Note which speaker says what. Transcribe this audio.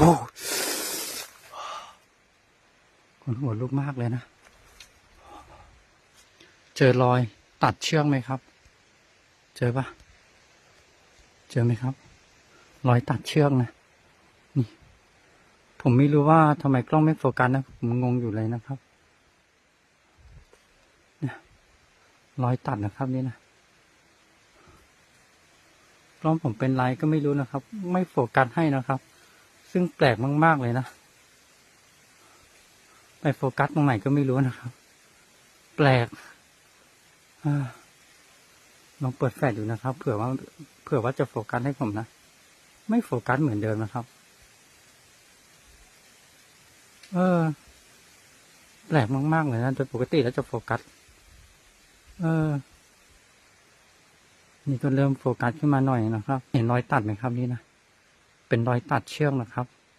Speaker 1: โอ้คนหัวลุกมากเลยนะ เจอรอยตัดเชือกไหมครับ เจอปะเจอไหมครับ รอยตัดเชือกนะ นี่ ผมไม่รู้ว่าทำไมกล้องไม่โฟกัสนะ ผมงงอยู่เลยนะครับเนี่ยรอยตัดนะครับนี่นะกล้องผมเป็นไรก็ไม่รู้นะครับ ไม่โฟกัสให้นะครับ ซึ่งแปลกมาก ๆ เลยนะ ไปโฟกัสตรงไหนก็ไม่รู้นะครับ แปลกอลองเปิดแฟลชดูนะครับ เผื่อว่า เผื่อว่าจะโฟกัสให้ผมนะ ไม่โฟกัสเหมือนเดิมนะครับ เออ แปลกมาก ๆ เลยนะโดยปกติแล้วจะโฟกัส เออ นี่ก็เริ่มโฟกัสขึ้นมาหน่อยนะครับ เห็นรอยตัดไหมครับนี่นะ เป็นรอยตัดเชือกนะครับ